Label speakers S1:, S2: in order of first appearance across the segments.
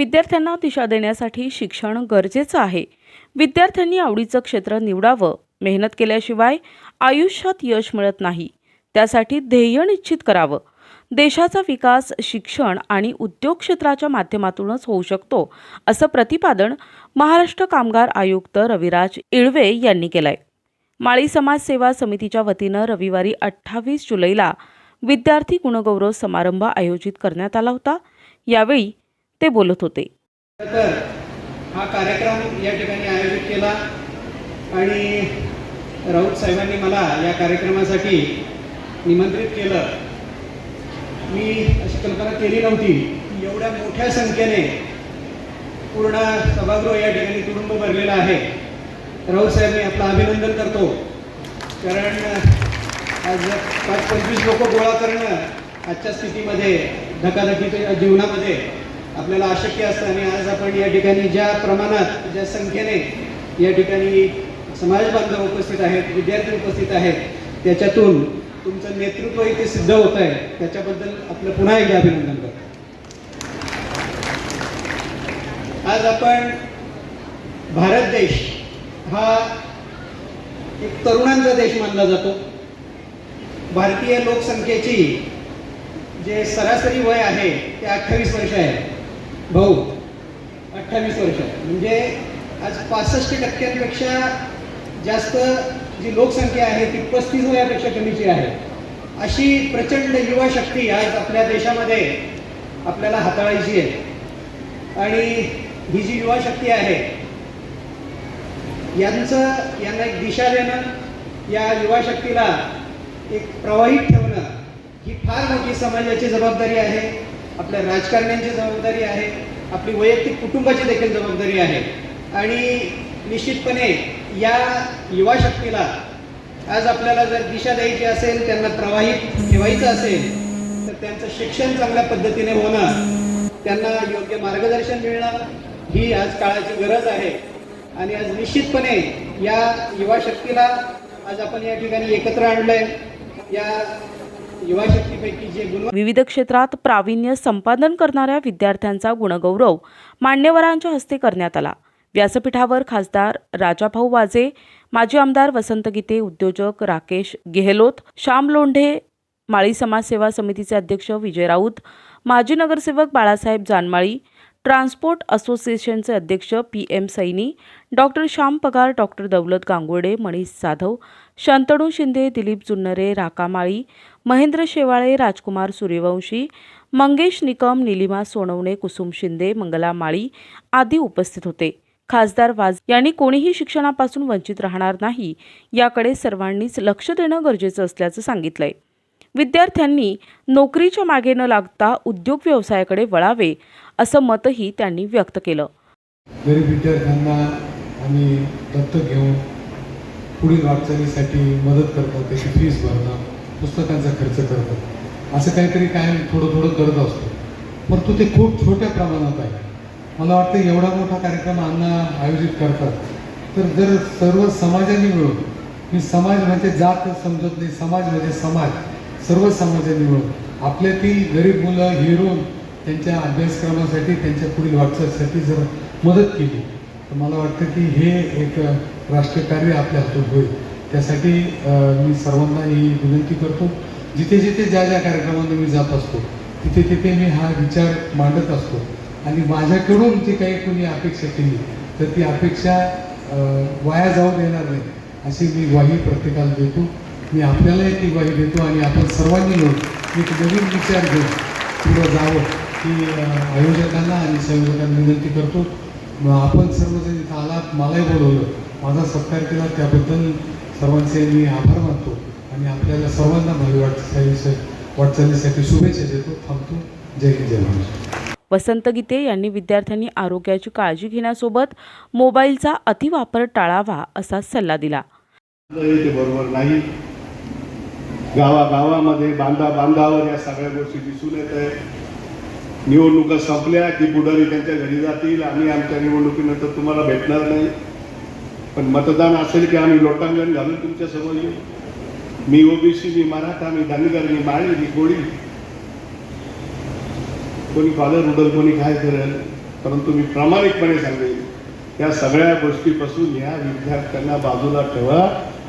S1: विद्यार्थ्यांना दिशा देण्यासाठी शिक्षण गरजेचं आहे. विद्यार्थ्यांनी आवडीचं क्षेत्र निवडावं. मेहनत केल्याशिवाय आयुष्यात यश मिळत नाही. त्यासाठी ध्येय निश्चित करावं. देशाचा विकास शिक्षण आणि उद्योग क्षेत्राच्या माध्यमातूनच होऊ शकतो असं प्रतिपादन महाराष्ट्र कामगार आयुक्त रविराज इळवे यांनी केलंय. माळी समाज सेवा समितीच्या वतीनं रविवारी अठ्ठावीस जुलैला विद्यार्थी गुणगौरव समारंभ आयोजित करण्यात आला होता. यावेळी ते बोलत होते.
S2: तर हा कार्यक्रम या ठिकाणी आयोजित केला आणि राऊत साहेबांनी मला या कार्यक्रमासाठी निमंत्रित केलं. मी अशी कल्पना केली नव्हती की एवढ्या मोठ्या संख्येने पूर्ण सभागृह या ठिकाणी तुडुंब भरलेलं आहे. राऊत साहेब मी आपलं अभिनंदन करतो. कारण आज पाच पंचवीस लोक गोळा करणं आजच्या स्थितीमध्ये धकाधकीच्या जीवनामध्ये आपल्याला अशक्य असतं आणि आज आपण या ठिकाणी ज्या प्रमाणात ज्या संख्येने या ठिकाणी समाज बांधव उपस्थित आहेत विद्यार्थी उपस्थित आहेत त्याच्यातून तुमचं नेतृत्व इथे सिद्ध होत आहे त्याच्याबद्दल आपलं पुन्हा एकदा अभिनंदन करतो. आज आपण भारत देश हा एक तरुणांचा देश मानला जातो. भारतीय लोकसंख्येची जे सरासरी वय आहे ते अठ्ठावीस वर्ष आहे. भाऊ अठ्ठावीस वर्ष. म्हणजे आज पासष्ट टक्क्यांपेक्षा जास्त जी लोकसंख्या आहे ती पस्तीस वयापेक्षा कमीची आहे. अशी प्रचंड युवा शक्ती आज आपल्या देशामध्ये आपल्याला हाताळायची आहे. आणि ही जी युवा शक्ती आहे यांचं यांना एक दिशा देणं या युवा शक्तीला एक प्रवाहित ठेवणं ही फार मोठी समाजाची जबाबदारी आहे. आपल्या राजकारण्यांची जबाबदारी आहे आपली वैयक्तिक कुटुंबाची देखील जबाबदारी आहे. आणि निश्चितपणे या युवा शक्तीला आज आपल्याला जर दिशा द्यायची असेल त्यांना प्रवाहित ठेवायचं असेल तर त्यांचं शिक्षण चांगल्या पद्धतीने होणं त्यांना योग्य मार्गदर्शन मिळणं ही आज काळाची गरज आहे. आणि आज निश्चितपणे या युवा शक्तीला आज आपण या ठिकाणी एकत्र आणलंय. या युवा शक्तीपैकी जे गुण
S1: विविध क्षेत्रात प्रावीण्य संपादन करणाऱ्या विद्यार्थ्यांचा गुणगौरव मान्यवरांच्या हस्ते करण्यात आला. व्यासपीठावर खासदार राजाभाऊ वाजे माजी आमदार वसंत गीते उद्योजक राकेश गेहलोत श्याम लोंढे माळी समाज सेवा समितीचे अध्यक्ष विजय राऊत माजी नगरसेवक बाळासाहेब जानमाळी ट्रान्सपोर्ट असोसिएशनचे अध्यक्ष P M Saini doctor Shyam Pagar doctor Daulat Gangurde Manish Jadhav Shantanu Shinde Dilip Junnare राकामाळी Mahendra Shewale Rajkumar Suryavanshi Mangesh Nikam Nilima Sonawane Kusum Shinde Mangala Mali आदी उपस्थित होते. खासदार वाज यांनी कोणीही शिक्षणापासून वंचित राहणार नाही याकडे सर्वांनीच लक्ष देणं गरजेचं असल्याचं सांगितलंय. विद्यार्थ्यांनी नोकरीच्या मागे न लागता उद्योग व्यवसायाकडे वळावे असं मतही त्यांनी व्यक्त केलं.
S3: गरीब विद्यार्थ्यांना आम्ही दत्तक घेऊन पुढील वाटचालीसाठी मदत करतात त्याची फीस भरणं पुस्तकांचा खर्च करतो असं काहीतरी काय थोडं थोडं करत असतो. परंतु ते खूप छोट्या प्रमाणात आहे. मला वाटतं एवढा मोठा कार्यक्रम अण्णा आयोजित करतात. तर जर सर्व समाजाने मिळून मी समाज म्हणजे जात समजत नाही समाज म्हणजे समाज सर्व समाजाने मिळून आपल्यातील गरीब मुलं हिरून त्यांच्या अभ्यासक्रमासाठी त्यांच्या पुढील वाटचालीसाठी जर मदत केली तर मला वाटतं की हे एक राष्ट्रीय कार्य आपल्या हातून होईल. त्यासाठी मी सर्वांना ही विनंती करतो. जिथे जिथे ज्या ज्या कार्यक्रमांना मी जात असतो तिथे तिथे मी हा विचार मांडत असतो. आणि माझ्याकडून जी काही कोणी अपेक्षा केली तर ती अपेक्षा वाया जाऊ देणार नाही अशी मी ग्वाही प्रत्येकाला देतो. मी आपल्यालाही ती ग्वाही देतो आणि आपण सर्वांनी मिळून एक नवीन विचार घेऊन पुढं जावं की आयोजकांना आणि संयोजकांना विनंती करतो. आपण सर्वजण इथं आलात मलाही बोलवलं. माझा सत्कार केला त्याबद्दल सर्वांचे मी आभार मानतो आणि आपल्याला सर्वांना भावी वाटचाली वाटचालीसाठी शुभेच्छा देतो. थांबतो. जय हिंद जय महाराष्ट्र.
S1: वसंत गीते यांनी विद्यार्थ्यांनी आरोग्याची काळजी घेण्यासोबत मोबाईलचा अतिवापर टाळावा असा सल्ला दिला.
S4: ते बरोबर नाही. गावागावामध्ये बांधा बांधावर या सगळ्या गोष्टी दिसून येत आहे. निवडणुका संपल्या की पुढारी त्यांच्या घरी जातील. आम्ही आमच्या निवडणुकीनंतर तुम्हाला भेटणार नाही. पण मतदान असेल की आम्ही लोटांगण घालून तुमच्यासमोर येऊ. मी ओबीसी मी मराठा मी धनगर मी माळी मी कोळी. कोणी फादर उडल कोणी काय करेल परंतु मी प्रामाणिकपणे सांगेन या सगळ्या गोष्टीपासून या विद्यार्थ्यांना बाजूला ठेवा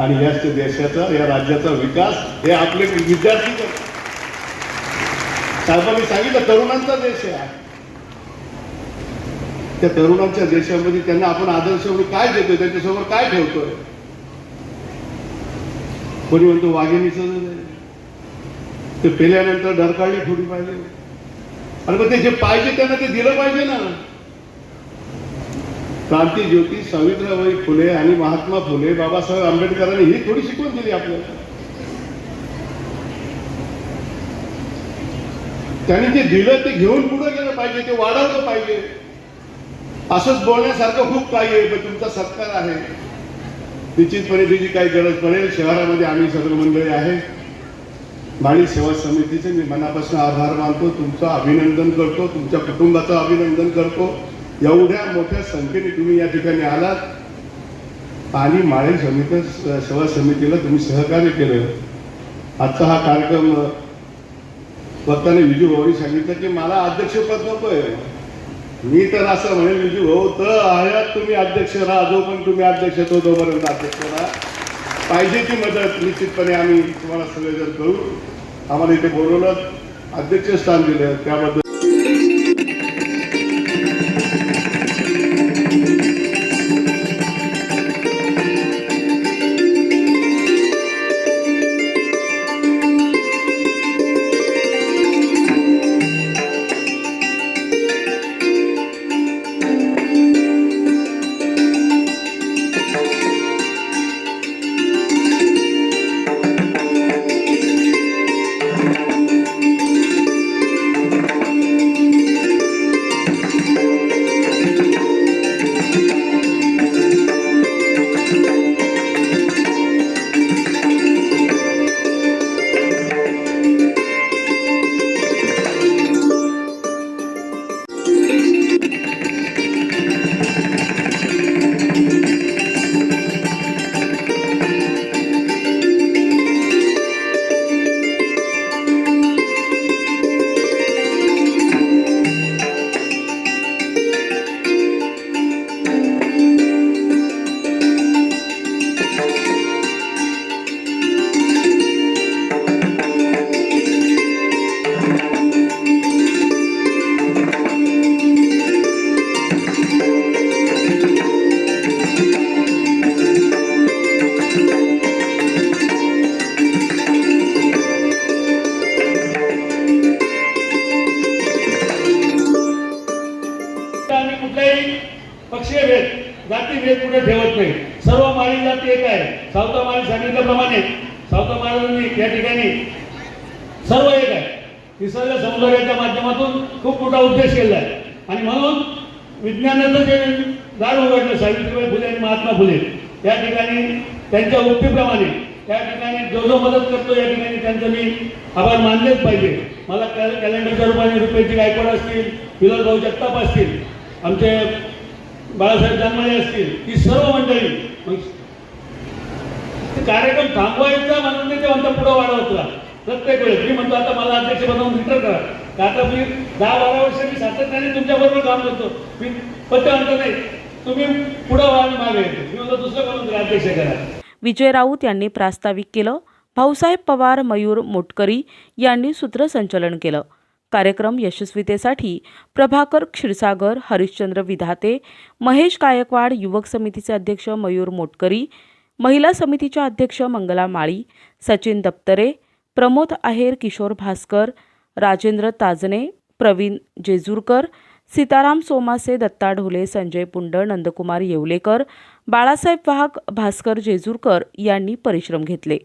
S4: आणि याच देशाचा या राज्याचा विकास हे आपले विद्यार्थी करतात साहेबांनी सांगितलं तरुणांचा देश आहे. त्या तरुणांच्या देशामध्ये त्यांना आपण आदर्श म्हणून काय देतोय त्यांच्यासमोर काय ठेवतोय? कोणी म्हणतो वाघिणीचं ते पेल्यानंतर डरकाळी थोडी पाहिजे. आणि मग ते जे पाहिजे त्यांना ते दिलं पाहिजे ना. क्रांती ज्योती सावित्रीबाई फुले आणि महात्मा फुले बाबासाहेब आंबेडकरांनी ही थोडी शिकवण दिली आपल्याला. त्यांनी जे दिलं ते घेऊन पुढे गेलं पाहिजे ते वाढवलं पाहिजे. असंच बोलण्यासारखं खूप काही आहे पण तुमचा सत्कार आहे. निश्चितपणे त्याची काही गरज पडेल. शहरामध्ये आम्ही सर्व मंडळी आहे. माळी सेवा समितीचे मी मनापासून आभार मानतो. तुमचं अभिनंदन करतो. तुमच्या कुटुंबाचं अभिनंदन करतो. एवढ्या मोठ्या संख्येने तुम्ही या ठिकाणी आलात. आणि माळी समिती सेवा समितीला तुम्ही सहकार्य केलं. आजचा हा कार्यक्रम भक्ताने विजू भाऊनी सांगितलं की मला अध्यक्षपद आहे मी तर असं म्हणेल विजू भाऊ तर आयात तुम्ही अध्यक्ष राहा जो पण तुम्ही अध्यक्ष तो तोपर्यंत अध्यक्ष राहा. पाहिजे ती मदत निश्चितपणे आम्ही तुम्हाला सगळेजण करू. आम्हाला इथे बोलवलं अध्यक्षस्थान दिलं त्याबद्दल
S5: भेद जाती भेद कुठे ठेवत नाही. सर्व माळी जाती एक आहे. सावता माळी सांगितल्याप्रमाणे सावता महाराजांनी या ठिकाणी सर्व एक आहे. निसर्ग सौंदर्याच्या माध्यमातून खूप मोठा उद्देश केला आहे. आणि म्हणून विज्ञानाचं जे दार उघडलं सावित्रीबाई फुले आणि महात्मा फुले या ठिकाणी त्यांच्या उक्तीप्रमाणे त्या ठिकाणी जो जो मदत करतो या ठिकाणी त्यांचं मी आभार मानलेच पाहिजे. मला कॅ- कॅलेंडरच्या रूपाने रुपयाची गायकवाड असतील विलास भाऊ जगताप असतील आमचे बाळासाहेब जानमाळे असतील ही सर्व मंडळी. कार्यक्रम थांबवायचा म्हणून ते म्हणता पुढे वाढवतला प्रत्येक वेळेस. मी म्हणतो आता मला अध्यक्ष बनवून रिटर करा. आता मी दहा बारा वर्ष मी सातत्याने तुमच्याबरोबर काम करतो. मी पत्ते म्हणतो नाही. तुम्ही पुढे व्हा मागे मी म्हणतो दुसरं करून द्या, अध्यक्ष करा.
S1: विजय राऊत यांनी प्रास्ताविक केलं. भाऊसाहेब पवार मयूर मोटकरी यांनी सूत्रसंचलन केलं. कार्यक्रम यशस्वीतेसाठी प्रभाकर क्षीरसागर हरिश्चंद्र विधाते महेश गायकवाड युवक समितीचे अध्यक्ष मयूर मोटकरी महिला समितीच्या अध्यक्ष मंगला माळी सचिन दप्तरे प्रमोद आहेर किशोर भास्कर राजेंद्र ताजने प्रवीण जेजूरकर सीताराम सोमासे दत्ता ढोले संजय पुंड नंदकुमार येवलेकर बाळासाहेब वाहक भास्कर जेजूरकर यांनी परिश्रम घेतले.